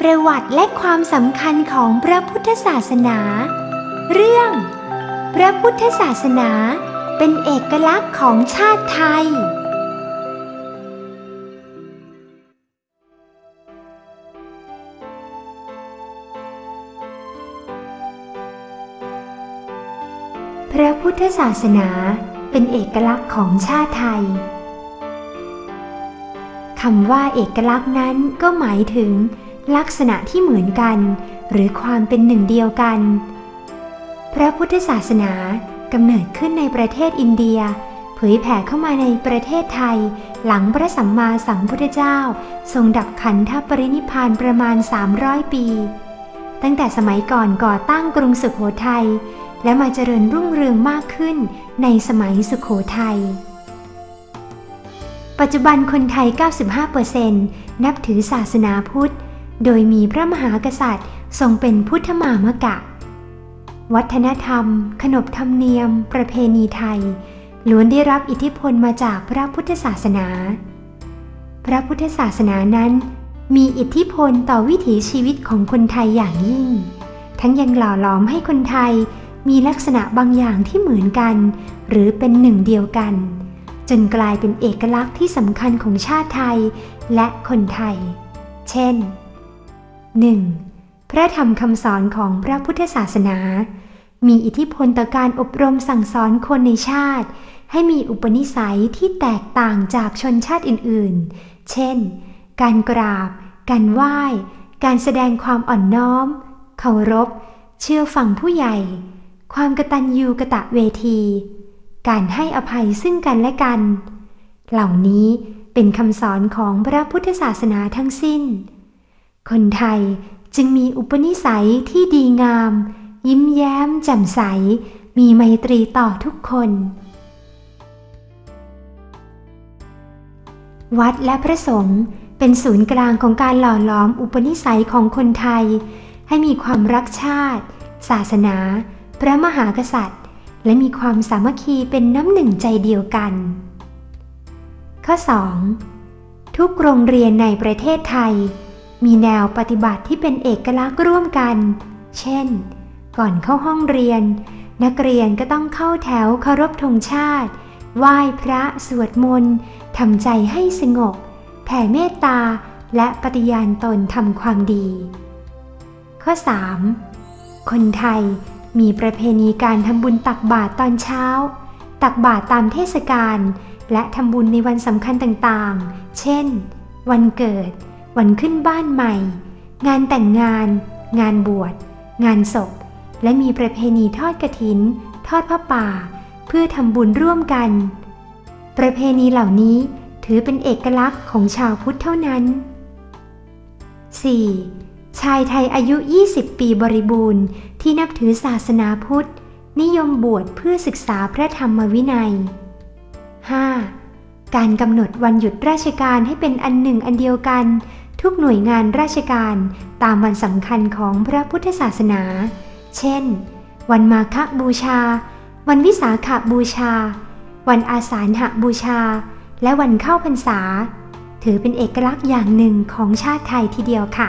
ประวัติและความสำคัญของพระพุทธศาสนา เรื่อง พระพุทธศาสนาเป็นเอกลักษณ์ของชาติไทย พระพุทธศาสนาเป็นเอกลักษณ์ของชาติไทยคำว่าเอกลักษณ์นั้นก็หมายถึง ลักษณะที่เหมือนกัน หรือความเป็นหนึ่งเดียวกัน พระพุทธศาสนากำเนิดขึ้นในประเทศอินเดีย เผยแผ่เข้ามาในประเทศไทย หลังพระสัมมาสัมพุทธเจ้า ทรงดับขันธปรินิพานประมาณ 300 ปี ตั้งแต่สมัยก่อนก่อตั้งกรุงสุขโขทัยและมาเจริญรุ่งเรืองมากขึ้นในสมัยสุขโขทัยปัจจุบันคนไทย 95%นับถือศาสนาพุทธ โดยมีพระมหากษัตริย์ทรงเป็นพุทธมามกะ วัฒนธรรม ขนบธรรมเนียม ประเพณีไทย ล้วนได้รับอิทธิพลมาจากพระพุทธศาสนา พระพุทธศาสนานั้น มีอิทธิพลต่อวิถีชีวิตของคนไทยอย่างยิ่ง ทั้งยังหล่อหลอมให้คนไทยมีลักษณะบางอย่างที่เหมือนกัน หรือเป็นหนึ่งเดียวกัน จนกลายเป็นเอกลักษณ์ที่สำคัญของชาติไทยและคนไทย เช่น 1. พระธรรมคำสอนของพระพุทธศาสนา มีอิทธิพลต่อการอบรมสั่งสอนคนในชาติ ให้มีอุปนิสัยที่แตกต่างจากชนชาติอื่นๆ เช่น การกราบ การไหว้ การแสดงความอ่อนน้อม เคารพ เชื่อฟังผู้ใหญ่ ความกตัญญูกะตะเวที การให้อภัยซึ่งกันและกัน เหล่านี้เป็นคำสอนของพระพุทธศาสนาทั้งสิ้น คนไทยจึงมีอุปนิสัยที่ดีงาม ยิ้มแย้มแจ่มใส มีไมตรีต่อทุกคน วัดและพระสงฆ์เป็นศูนย์กลางของการหล่อหลอมอุปนิสัยของคนไทย ให้มีความรักชาติ ศาสนา พระมหากษัตริย์ และมีความสามัคคีเป็นน้ำหนึ่งใจเดียวกัน ข้อ 2. ทุกโรงเรียนในประเทศไทย มีแนวปฏิบัติที่เป็นเอกลักษณ์ร่วมกัน เช่น ก่อนเข้าห้องเรียน นักเรียนก็ต้องเข้าแถวเคารพธงชาติ ไหว้พระสวดมนต์ทำใจให้สงบ แผ่เมตตา และปฏิญาณตนทำความดี ข้อ 3. คนไทยมีประเพณีการทำบุญตักบาตรตอนเช้า ตักบาตรตามเทศกาลและทำบุญในวันสำคัญต่างๆ เช่น วันเกิด วันขึ้นบ้านใหม่ งานแต่งงาน งานบวช งานศพ และมีประเพณีทอดกระถิน ทอดผ้าป่า เพื่อทำบุญร่วมกัน ประเพณีเหล่านี้ถือเป็นเอกลักษณ์ของชาวพุทธเท่านั้น 4. ชายไทยอายุ 20 ปีบริบูรณ์ ที่นับถือศาสนาพุทธ นิยมบวชเพื่อศึกษาพระธรรมวินัย 5. การกำหนดวันหยุดราชการให้เป็นอันหนึ่งอันเดียวกัน ทุกหน่วยงานราชการตามวันสำคัญของพระพุทธศาสนา เช่น วันมาฆบูชา วันวิสาขบูชา วันอาสาฬหบูชา และวันเข้าพรรษา ถือเป็นเอกลักษณ์อย่างหนึ่งของชาติไทยทีเดียวค่ะ